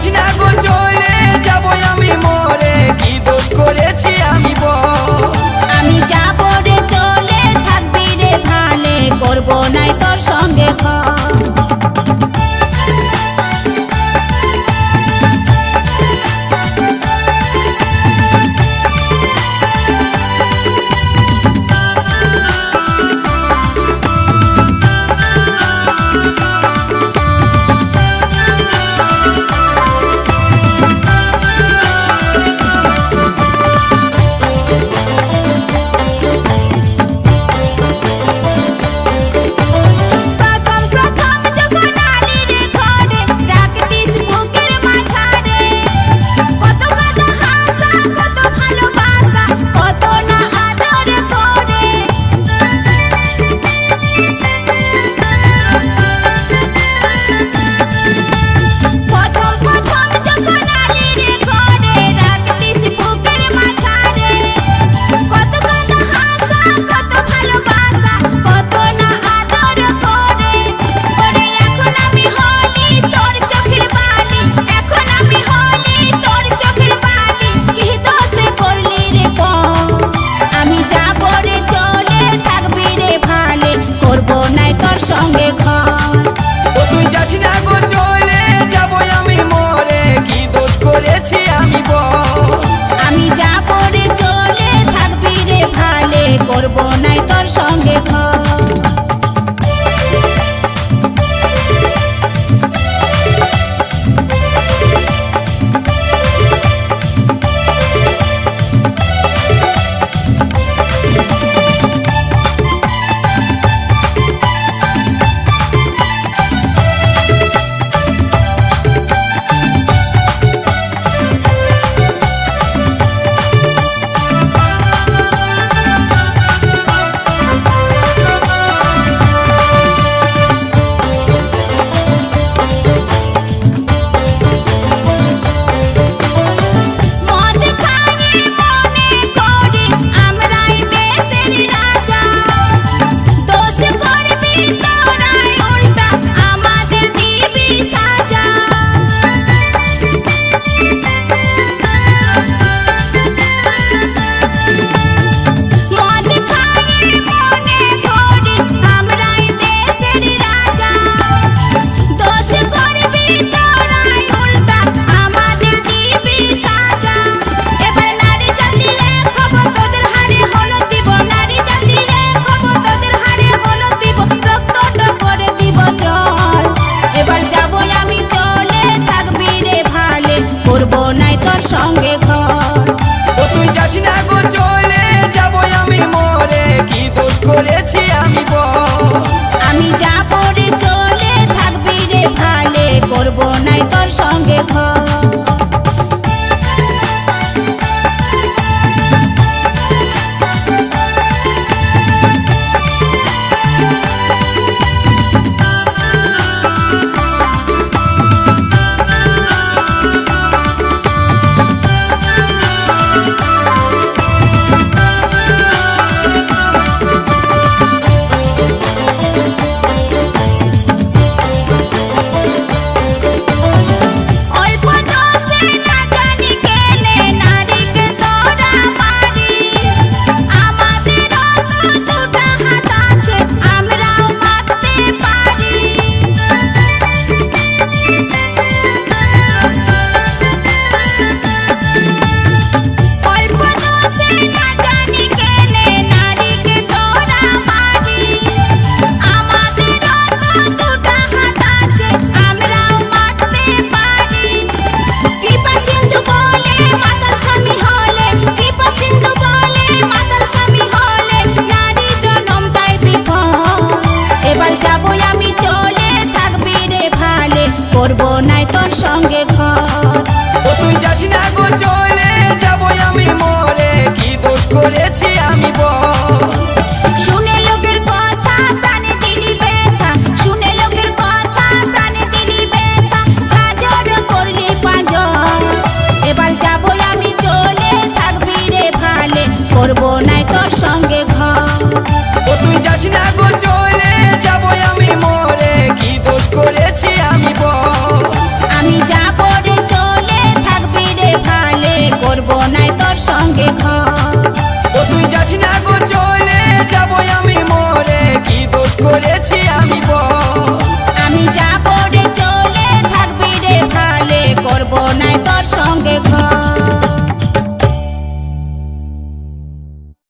যাস না গো চলে যাব আমি মরে। কি দোষ করেছি আমি আমি যাব রে চলে, থাকবি সঙ্গে ঘর। করব না।